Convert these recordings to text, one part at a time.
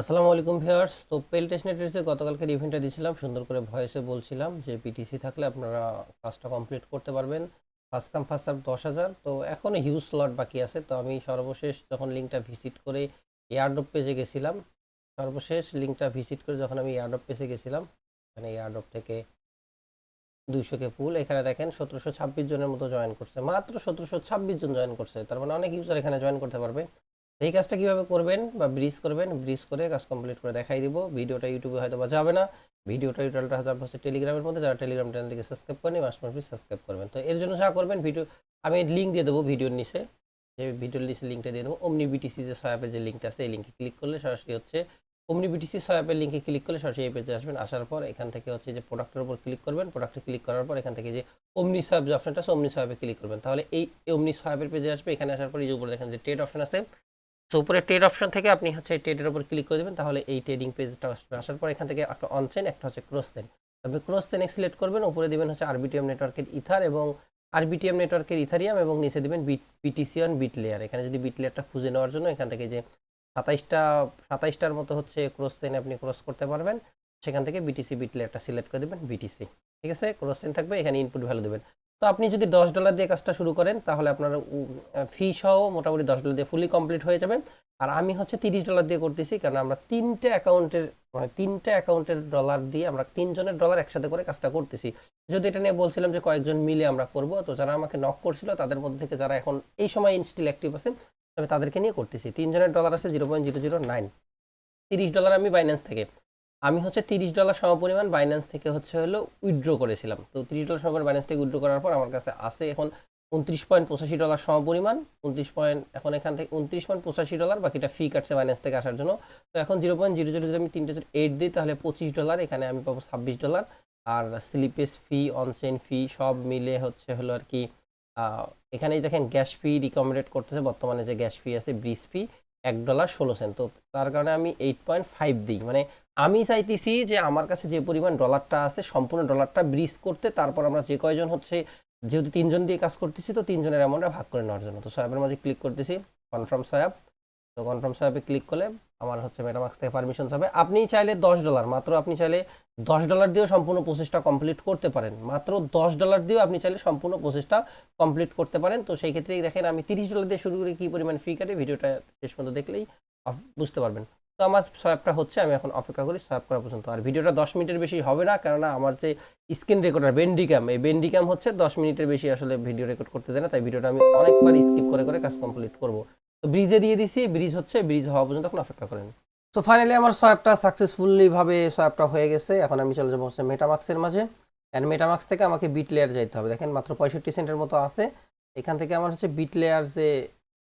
আসসালামু আলাইকুম ভিউয়ার্স। তো পেল টেস্ট নেটওয়ার্সে গতকালকের ইভেন্টটা দিয়েছিলাম। সুন্দর করে ভয়েসে বলছিলাম যে পিটিসি থাকলে আপনারা কাজটা কমপ্লিট করতে পারবেন। ফার্স্ট কাম ফার্স্ট সার্ভ দশ হাজার। তো এখনও হিউজ স্লট বাকি আছে। তো আমি সর্বশেষ যখন লিঙ্কটা ভিজিট করে এয়ারড্রপ পেজে গেছিলাম, সর্বশেষ লিঙ্কটা ভিজিট করে যখন আমি এয়ারড্রপ পেজে গেছিলাম মানে এয়ারড্রপ থেকে দুইশোকে পুল এখানে দেখেন সতেরোশো ছাব্বিশ জনের মতো জয়েন করছে। মাত্র সতেরোশো ছাব্বিশ জন জয়েন করছে। তার মানে অনেক ইউজার এখানে জয়েন করতে পারবে। এই কাজটা কীভাবে করবেন বা ব্রিজ করবেন, ব্রিজ করে কাজ কমপ্লিট করে দেখাই দিব। ভিডিওটা ইউটিউবে হয়তো বা যাবে না। ভিডিওটা ইউটালটা যাবে হচ্ছে টেলিগ্রামের মধ্যে, যারা টেলিগ্রাম চ্যানেলটিকে সাবস্ক্রাইব করেনি মাস মাস সাবস্ক্রাইব করবেন। তো এর জন্য যা করবেন ভিডিও আমি লিঙ্ক দিয়ে দেবো ভিডিওর নিচে। যে ভিডিওর নিচে লিঙ্কটা দিয়ে দেবো। অমনি বিটিসি যে সয়াপের যে লিঙ্কটা আছে, এই লিঙ্কে ক্লিক করলে সরাসরি হচ্ছে অমনি বিটিসি সয়াপের লিঙ্কে ক্লিক করলে সরাসরি এই পেজে আসবেন। আসার পর এখান থেকে হচ্ছে যে প্রোডাক্টের উপর ক্লিক করবেন। প্রোডাক্টে ক্লিক করার পর এখান থেকে যে অমনি সয়াপ যে অপশনটা আছে অমনি সয়াপে ক্লিক করবেন। তাহলে এই অমনি সয়াপের পেজে আসবে। এখানে আসার পর এই যে উপরে দেখেন যে টেড অপশন আছে তো উপরে ট্রেড অপশন থেকে আপনি হচ্ছে ট্রেডের উপর ক্লিক করে দেবেন, তাহলে এই ট্রেডিং পেজটা আসবে। আসার পর এখান থেকে একটা অনচেন একটা হচ্ছে ক্রস চেন আপনি ক্রস চেন সিলেক্ট করবেন, উপরে দেবেন হচ্ছে আরবিটিএম নেটওয়ার্কের ইথার এবং আরবিটিএম নেটওয়ার্কের ইথারিয়াম এবং নিচে দিবেন bit BTC on Bitlayer এখানে যদি বিট লেয়ারটা খুঁজে নেওয়ার জন্য এখান থেকে যে সাতাইশটা, সাতাইশটার মতো হচ্ছে ক্রস চেন আপনি ক্রস করতে পারবেন, সেখান থেকে বিটিসি বিট লেয়ারটা সিলেক্ট করে দেবেন বিটিসি ঠিক আছে? ক্রস চেন থাকবে, এখানে ইনপুট ভ্যালু দেবেন। তো আপনি যদি দশ ডলার দিয়ে কাজটা শুরু করেন, তাহলে আপনার ফি সহ মোটামুটি দশ ডলার দিয়ে ফুলি কমপ্লিট হয়ে যাবে। আর আমি হচ্ছে তিরিশ ডলার দিয়ে করতেছি কারণ আমরা তিনটে অ্যাকাউন্টের মানে তিনটে অ্যাকাউন্টের ডলার দিয়ে আমরা তিনজনের ডলার একসাথে করে কাজটা করতেছি। যদি এটা নিয়ে বলছিলাম যে কয়েকজন মিলে আমরা করব, তো যারা আমাকে নক করছিল, তাদের মধ্যে থেকে যারা এখন এই সময় ইনস্টিল অ্যাক্টিভ আছে, আমি তাদেরকে নিয়ে করতেছি। তিনজনের ডলার আছে zero point zero zero nine তিরিশ ডলার আমি বাইন্যান্স থেকে। আমি হচ্ছে তিরিশ ডলার সমপরিমাণ বাইন্যান্স থেকে হচ্ছে হলো উইথড্র করেছিলাম। তো তিরিশ ডলার সমপরিমাণ বাইন্যান্স থেকে উইথড্র করার পর আমার কাছে আছে এখন উনত্রিশ পয়েন্ট পঁচাশি ডলার সমপরিমাণ, উনত্রিশ পয়েন্ট এখন এখান থেকে উনত্রিশ পয়েন্ট পঁচাশি ডলার, বাকিটা ফি কাটছে বাইন্যান্স থেকে আসার জন্য। তো এখন জিরো পয়েন্ট জিরো জিরো যদি আমি তিনটে এইট দিই তাহলে পঁচিশ ডলার, এখানে আমি পাবো ছাব্বিশ dollar. R slippage fee on chain fee সব মিলে হচ্ছে হলো আর কি এখানেই দেখেন গ্যাস ফি রিকমেন্ডেড করতেছে, বর্তমানে যে গ্যাস ফি আছে, ব্রিজ ফি এক ডলার ষোলো সেন্ট তো তার কারণে আমি এইট পয়েন্ট ফাইভ দিই। মানে আমি চাইতেছি যে আমার কাছে যে পরিমাণ ডলারটা আছে, সম্পূর্ণ ডলারটা ব্রিজ করতে তারপর আমরা যে কয়জন হচ্ছে, যেহেতু তিনজন দিয়ে কাজ করতেছি তো তিনজনের অ্যামাউন্টটা ভাগ করে নেওয়ার জন্য। তো সয়াবের মাঝে ক্লিক করতেছি কনফার্ম সয়াব তো কনফার্ম সয়াবে ক্লিক করলে আমার হচ্ছে মেটামাক্স থেকে পারমিশন হবে। আপনি চাইলে দশ ডলার মাত্র আপনি চাইলে দশ ডলার দিয়েও সম্পূর্ণ প্রসেসটা কমপ্লিট করতে পারেন। মাত্র দশ ডলার দিয়েও আপনি চাইলে সম্পূর্ণ প্রসেসটা কমপ্লিট করতে পারেন। তো সেই ক্ষেত্রে দেখেন আমি তিরিশ ডলার দিয়ে শুরু করে কী পরিমাণ ফি কাটে ভিডিওটা শেষ পর্যন্ত দেখলেই বুঝতে পারবেন। তো আমার সোয়াবটা হচ্ছে, আমি এখন অপেক্ষা করি সোয়াব করা পর্যন্ত। আর ভিডিওটা দশ মিনিটের বেশি হবে না, কেননা আমার যে স্ক্রিন রেকর্ডার বেন্ডিক্যাম এই বেন্ডিক্যাম হচ্ছে দশ মিনিটের বেশি আসলে ভিডিও রেকর্ড করতে দেয় না, তাই ভিডিওটা আমি অনেকবার স্কিপ করে করে কাজ কমপ্লিট করব। তো ব্রিজে দিয়ে দিছি ব্রিজ হচ্ছে ব্রিজ হওয়া পর্যন্ত এখন অপেক্ষা করেন। তো ফাইনালি আমার সোয়াবটা সাকসেসফুলি ভাবে সোয়াবটা হয়ে গেছে, এখন আমি চলে যাব হচ্ছে মেটামাক্সের মাঝে। অ্যান্ড মেটামাক্স থেকে আমাকে বিট লেয়ার যাইতে হবে। দেখেন মাত্র পঁয়ষট্টি সেন্টের মতো আছে। এখান থেকে আমার হচ্ছে বিট লেয়ার যে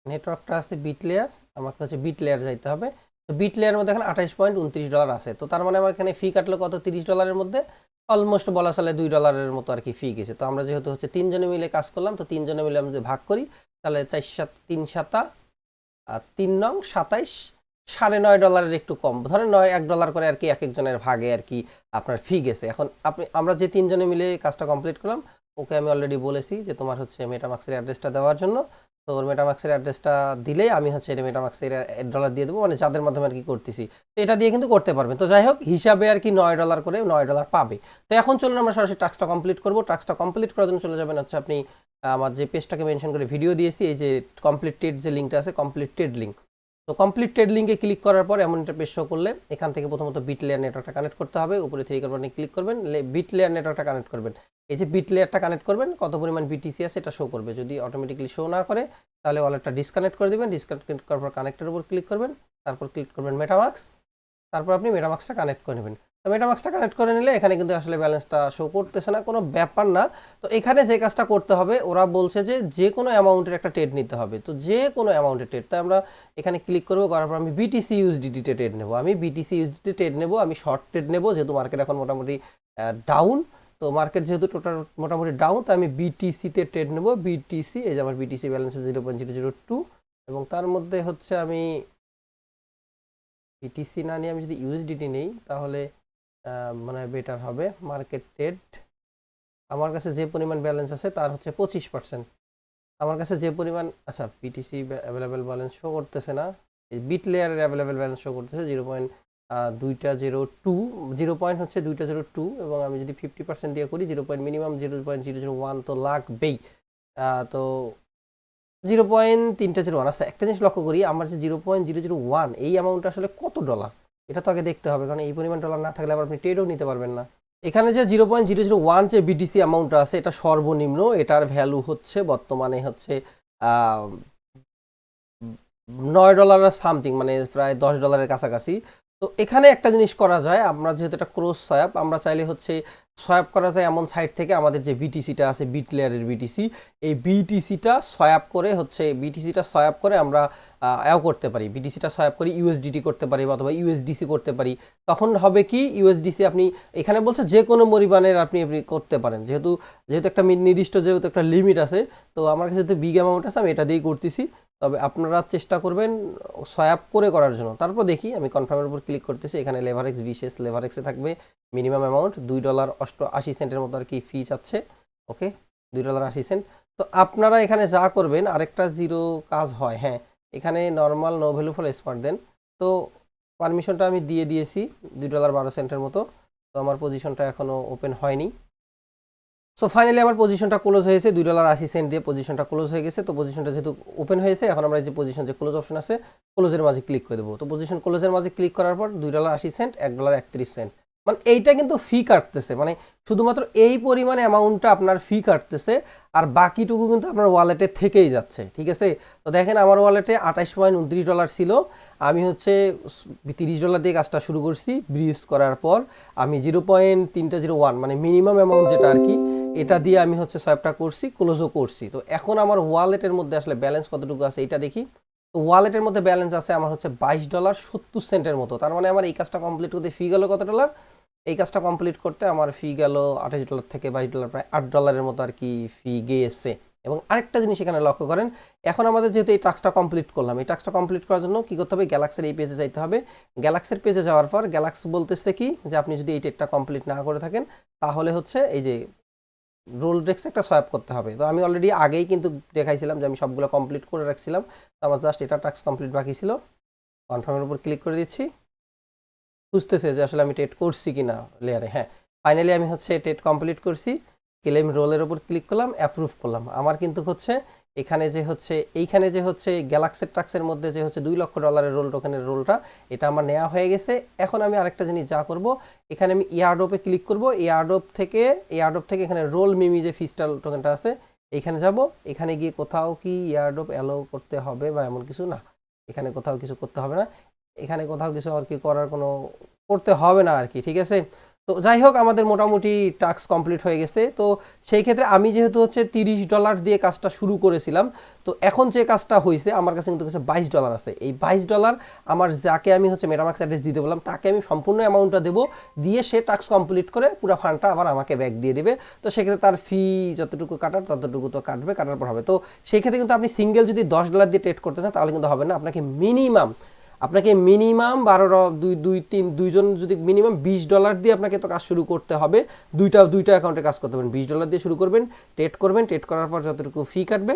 নেটওয়ার্কটা আছে বিট লেয়ার আমাকে হচ্ছে বিট লেয়ার যাইতে হবে। তো বিট লেয়ারের মধ্যে এখন আঠাশ পয়েন্ট উনত্রিশ ডলার আছে। তো তার মানে আমার এখানে ফি কাটলো কত? তিরিশ ডলারের মধ্যে। অলমোস্ট বলা চলে দুই ডলারের মতো আর কি ফি গেছে। তো আমরা যেহেতু হচ্ছে তিনজনে মিলে কাজ করলাম, তো তিনজনে মিলে আমি যদি ভাগ করি, তাহলে চার সাত, তিন সাতা, আর তিন নং সাতাইশ, সাড়ে নয় ডলারের একটু কম। ধরেন নয়, এক ডলার করে আর কি এক একজনের ভাগে আর কি আপনার ফি গেছে। এখন আপনি, আমরা যে তিনজনে মিলে কাজটা কমপ্লিট করলাম, ওকে আমি অলরেডি বলেছি যে তোমার হচ্ছে মেটামাক্সের অ্যাড্রেসটা দেওয়ার জন্য। তো ওর মেটামাক্সের অ্যাড্রেসটা দিলেই আমি হচ্ছে এটা মেটামাক্সের ডলার দিয়ে দেবো মানে যাদের মাধ্যমে আর কি করতেছি। তো এটা দিয়ে কিন্তু করতে পারবেন তো যাই হোক, হিসাবে আর কি নয় ডলার করে নয় ডলার পাবে। তো এখন চলুন আমরা সরাসরি টাস্কটা কমপ্লিট করব। টাস্কটা কমপ্লিট করার জন্য চলে যাবেন হচ্ছে আপনি আমার যে পেজটাকে মেনশন করে ভিডিও দিয়েছি, এই যে কমপ্লিটেড যে লিঙ্কটা আছে কমপ্লিটেড লিঙ্ক তো কমপ্লিটেড লিঙ্কে ক্লিক করার পর এমন একটা পেজ শো করলে এখান থেকে প্রথমত বিট লেয়ার নেটওয়ার্কটা কানেক্ট করতে হবে। উপরে থেকে ক্লিক করবেন বিট লেয়ার নেটওয়ার্কটা কানেক্ট করবেন। এই যে বিট লেয়ারটা কানেক্ট করবেন, কত পরিমাণ বিটিসি আছে এটা শো করবে। যদি অটোমেটিক্যালি শো না করে, তাহলে ওয়ালেটটা ডিসকানেক্ট করে দেবেন ডিসকানেক্ট করার পর কানেক্টের উপর ক্লিক করবেন, তারপর ক্লিক করবেন মেটামাক্স তারপর আপনি মেটামাক্সটা কানেক্ট করে নেবেন। তো মেটামাক্সটা কানেক্ট করে নিলে এখানে কিন্তু আসলে ব্যালেন্সটা শো করতেছে না, কোনো ব্যাপার না। তো এখানে যে কাজটা করতে হবে, ওরা বলছে যে যে কোনো অ্যামাউন্টের একটা ট্রেড নিতে হবে। তো যে কোনো অ্যামাউন্টের ট্রেড তাই আমরা এখানে ক্লিক করব, করার পর আমি বিটিসি ইউএসডিটিতে ট্রেড নেব। আমি বিটিসি ইউএসডিতে ট্রেড নেব, আমি শর্ট ট্রেড নেব, যেহেতু মার্কেট এখন মোটামুটি ডাউন তো মার্কেট যেহেতু টোটাল মোটামুটি ডাউন তো আমি বিটিসিতে ট্রেড নেব। বিটিসি এই যে আমার BTC balance zero point zero zero two এবং তার মধ্যে হচ্ছে আমি বিটিসি না নিয়ে আমি যদি ইউএসডিটি নেই, তাহলে মানে বেটার হবে মার্কেট ট্রেড আমার কাছে যে পরিমাণ ব্যালেন্স আছে তার হচ্ছে পঁচিশ পার্সেন্ট আমার কাছে যে পরিমাণ আচ্ছা বিটিসি অ্যাভেলেবেল ব্যালেন্স শো করতেছে না বিট লেয়ারের অ্যাভেলেবেল ব্যালেন্স শো করতেছে জিরো পয়েন্ট দুইটা জিরো টু জিরো পয়েন্ট হচ্ছে দুইটা জিরো টু এবং আমি যদি ফিফটি পার্সেন্ট দিয়ে করি zero point minimum zero point zero zero one তো লাগবেই। তো জিরো পয়েন্ট তিনটা জিরো ওয়ান আচ্ছা একটা জিনিস লক্ষ্য করি, আমার যে zero point zero zero one এই অ্যামাউন্টটা আসলে কত ডলার এটা তো আগে দেখতে হবে, কারণ এই পরিমাণ ডলার না থাকলে আবার আপনি ট্রেডও নিতে পারবেন না। এখানে যে zero point zero zero one যে বিটিসি অ্যামাউন্টটা আছে, এটা সর্বনিম্ন, এটার ভ্যালু হচ্ছে বর্তমানে হচ্ছে নয় ডলার সামথিং মানে প্রায় দশ ডলারের কাছাকাছি। তো এখানে একটা জিনিস করা যায়, আমরা যেহেতু এটা ক্রস সয়াপ আমরা চাইলে হচ্ছে সয়াপ করা যায় এমন সাইট থেকে আমাদের যে বিটিসিটা আছে বিট লেয়ারের বিটিসি এই বিটিসিটা সয়াপ করে হচ্ছে বিটিসিটা সয়াপ করে আমরা অ্যাও করতে পারি। বিটিসিটা সয়াপ করে ইউএসডিটি করতে পারি অথবা ইউএসডিসি করতে পারি। তখন হবে কি ইউএসডিসি আপনি, এখানে বলছে যে কোনো পরিমাণের আপনি আপনি করতে পারেন। যেহেতু যেহেতু একটা নির্দিষ্ট যেহেতু একটা লিমিট আছে, তো আমার কাছে যেহেতু বিগ অ্যামাউন্ট আছে, আমি এটা দিয়েই করতেছি। তবে আপনারা চেষ্টা করবেন সয়াপ করে করার জন্য। তারপর দেখি, আমি কনফার্মের উপর ক্লিক করতেছি, এখানে লেভারেক্স বিশেষ লেভারেক্সে থাকবে মিনিমাম অ্যামাউন্ট দুই ডলার অষ্ট আশি সেন্টের মতো আর কি ফি চাচ্ছে ওকে দুই ডলার আশি সেন্ট তো আপনারা এখানে যা করবেন, আরেকটা জিরো কাজ হয় হ্যাঁ এখানে normal no value for smart দেন। তো পারমিশনটা আমি দিয়ে দিয়েছি, দুই ডলার বারো সেন্টের মতো। তো আমার পজিশনটা এখনও ওপেন হয়নি। সো ফাইনালি আমার পজিশনটা ক্লোজ হয়েছে দুই ডলার আশি সেন্ট দিয়ে পজিশনটা ক্লোজ হয়ে গেছে। তো পজিশনটা যেহেতু ওপেন হয়েছে, এখন আমরা যে পজিশন যে ক্লোজ অপশন আছে ক্লোজের মাঝে ক্লিক করে দেবো। তো পজিশন ক্লোজের মাঝে ক্লিক করার পর দুই ডলার আশি সেন্ট এক ডলার একত্রিশ সেন্ট মানে এইটা কিন্তু ফি কাটতেছে। মানে শুধুমাত্র এই পরিমাণে অ্যামাউন্টটা আপনার ফি কাটতেছে, আর বাকিটুকু কিন্তু আপনার ওয়ালেটে থেকেই যাচ্ছে, ঠিক আছে? তো দেখেন আমার ওয়ালেটে আঠাশ পয়েন্ট উনত্রিশ ডলার ছিল, আমি হচ্ছে তিরিশ ডলার দিয়ে কাজটা শুরু করছি ব্রিজ করার পর আমি জিরো পয়েন্ট তিনটা জিরো ওয়ান মানে মিনিমাম অ্যামাউন্ট যেটা আর কি, এটা দিয়ে আমি হচ্ছে সোয়াপটা করছি ক্লোজও করছি। তো এখন আমার ওয়ালেটের মধ্যে আসলে ব্যালেন্স কতটুকু আছে এটা দেখি। তো ওয়ালেটের মধ্যে ব্যালেন্স আছে আমার হচ্ছে বাইশ ডলার সত্তর সেন্টের মতো, তার মানে আমার এই কাজটা কমপ্লিট করতে ফি গেল কত ডলার এই কাজটা কমপ্লিট করতে আমার ফি গেল আঠাশ ডলার থেকে বাইশ ডলার প্রায় আট ডলারের মতো আর কি ফি গিয়েছে। এবং আরেকটা জিনিস এখানে লক্ষ্য করেন, এখন আমাদের যেহেতু এই টাস্কটা কমপ্লিট করলাম, এই টাস্কটা কমপ্লিট করার জন্য কী করতে হবে? গ্যালাক্সের এই পেজে যাইতে হবে। গ্যালাক্সের পেজে যাওয়ার পর গ্যালাক্স বলতেছে কি যে, আপনি যদি এই টেটটা কমপ্লিট না করে থাকেন, তাহলে হচ্ছে এই যে রোল ডেক্স একটা সোয়াপ করতে হবে। তো আমি অলরেডি আগেই কিন্তু দেখাইছিলাম যে, আমি সবগুলো কমপ্লিট করে রাখছিলাম। তো আমার জাস্ট এটা টাস্ক কমপ্লিট বাকি ছিল। কনফার্মের উপর ক্লিক করে দিচ্ছি। বুঝতেছে যে আসলে আমি টেট করছি কি না লেয়ারে হ্যাঁ ফাইনালি আমি হচ্ছে টেট কমপ্লিট করছি ক্লেম রোলের উপর ক্লিক করলাম অ্যাপ্রুভ করলাম। আমার কিন্তু হচ্ছে এখানে যে হচ্ছে, এইখানে যে হচ্ছে গ্যালাক্সের ট্রাক্সের মধ্যে যে হচ্ছে দুই লক্ষ ডলারের রোল টোকেনের রোলটা এটা আমার নেওয়া হয়ে গেছে। এখন আমি আরেকটা জিনিস যা করব, এখানে আমি ইয়ারডোপে ক্লিক করব। ইয়ারডোপ থেকে ইয়ারডোপ থেকে এখানে রোল মিমি যে ফিস্টাল টোকেনটা আছে, এখানে যাব। এখানে গিয়ে কোথাও কি ইয়ারডোপ অ্যালো করতে হবে বা এমন কিছু না। এখানে কোথাও কিছু করতে হবে না। এখানে কোথাও কিছু আর কি করার কোনো করতে হবে না আর কি, ঠিক আছে? তো যাই হোক, আমাদের মোটামুটি টাস্ক কমপ্লিট হয়ে গেছে। তো সেই ক্ষেত্রে আমি যেহেতু হচ্ছে তিরিশ ডলার দিয়ে কাজটা শুরু করেছিলাম, তো এখন যে কাজটা হয়েছে আমার কাছে কিন্তু কাছে বাইশ ডলার আছে। এই বাইশ ডলার আমার যাকে আমি হচ্ছে মেটামাক্স অ্যাড্রেস দিতে বললাম, তাকে আমি সম্পূর্ণ অ্যামাউন্টটা দেবো, দিয়ে সে টাস্ক কমপ্লিট করে পুরো ফান্ডটা আবার আমাকে ব্যাক দিয়ে দেবে। তো সেক্ষেত্রে তার ফি যতটুকু কাটার, ততটুকু তো কাটবে, কাটার পর হবে। তো সেই ক্ষেত্রে কিন্তু আপনি সিঙ্গেল যদি দশ ডলার দিয়ে ট্রেড করতে চান, তাহলে কিন্তু হবে না। আপনাকে মিনিমাম আপনাকে মিনিমাম বারো দুই দুই, তিন, দুইজন যদি মিনিমাম বিশ ডলার দিয়ে আপনাকে তো কাজ শুরু করতে হবে, দুইটা দুইটা অ্যাকাউন্টে কাজ করতে পারবেন। বিশ ডলার দিয়ে শুরু করবেন টেট করবেন টেট করার পর যতটুকু ফি কাটবে,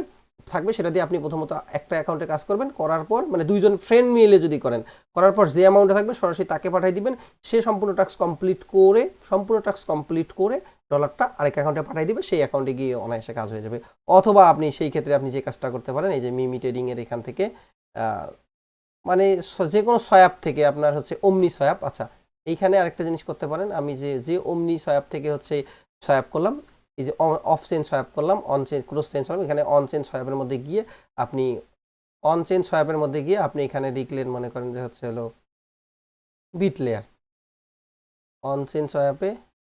থাকবে সেটা দিয়ে আপনি প্রথমত একটা অ্যাকাউন্টে কাজ করবেন, করার পর মানে দুইজন ফ্রেন্ড মিলে যদি করেন, করার পর যে অ্যামাউন্টে থাকবে সরাসরি তাকে পাঠিয়ে দিবেন, সে সম্পূর্ণ টাস্ক কমপ্লিট করে, সম্পূর্ণ টাস্ক কমপ্লিট করে ডলারটা আরেক অ্যাকাউন্টে পাঠিয়ে দিবে, সেই অ্যাকাউন্টে গিয়ে অনায়াসে কাজ হয়ে যাবে। অথবা আপনি সেই ক্ষেত্রে আপনি যে কাজটা করতে পারেন, এই যে মিমি ট্রেডিংয়ের এখান থেকে মানে যে কোনো সয়াপ থেকে আপনার হচ্ছে অমনি সয়াপ আচ্ছা এইখানে আরেকটা জিনিস করতে পারেন। আমি যে যে অমনি সয়াপ থেকে হচ্ছে সয়াপ করলাম, এই যে অফ চেন সয়াপ করলাম on chain close chain swap এখানে অন চেন সয়াপের মধ্যে গিয়ে আপনি অন চেন সয়াপের মধ্যে গিয়ে আপনি এখানে লিখলেন মনে করেন যে হচ্ছে হলো বিট লেয়ার অন চেন সয়াপে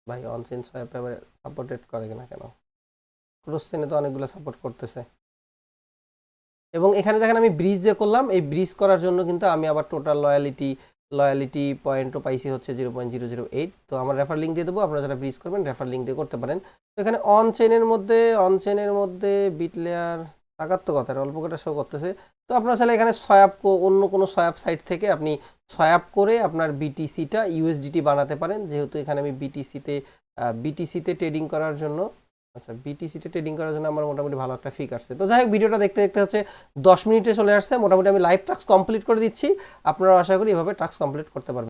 ভাই অন চেন সয়াপে আবার সাপোর্টেড করে কিনা কেন? ক্লোজ চেনে তো অনেকগুলো সাপোর্ট করতেছে। এবং এখানে দেখেন আমি ব্রিজ যে করলাম, এই ব্রিজ করার জন্য কিন্তু আমি আবার টোটাল লয়ালিটি লয়ালিটি পয়েন্টও পাইছি হচ্ছে zero point zero zero eight তো আমার রেফার লিঙ্ক দিয়ে দেবো, আপনারা যারা ব্রিজ করবেন রেফার লিঙ্ক দিয়ে করতে পারেন। তো এখানে অন চেনের মধ্যে অন চেনের মধ্যে বিট লেয়ার টাকার তো কথা অল্প কটা শো করতেছে। তো আপনারা চাইলে এখানে সয়াপ অন্য কোনো সয়াপ সাইট থেকে আপনি সয়াপ করে আপনার বিটিসিটা ইউএসডিটি বানাতে পারেন। যেহেতু এখানে আমি বিটিসিতে বিটিসিতে ট্রেডিং করার জন্য আচ্ছা বিটিসিতে ট্রেডিং করার জন্য আমার মোটামুটি ভালো একটা ফিক আসছে তো যাই হোক, ভিডিওটা দেখতে দেখতে হচ্ছে দশ মিনিটে চলে আসছে। মোটামুটি আমি লাইভ টাস্ক কমপ্লিট করে দিচ্ছি। আপনারা আশা করি এভাবে টাস্ক কমপ্লিট করতে পারবেন।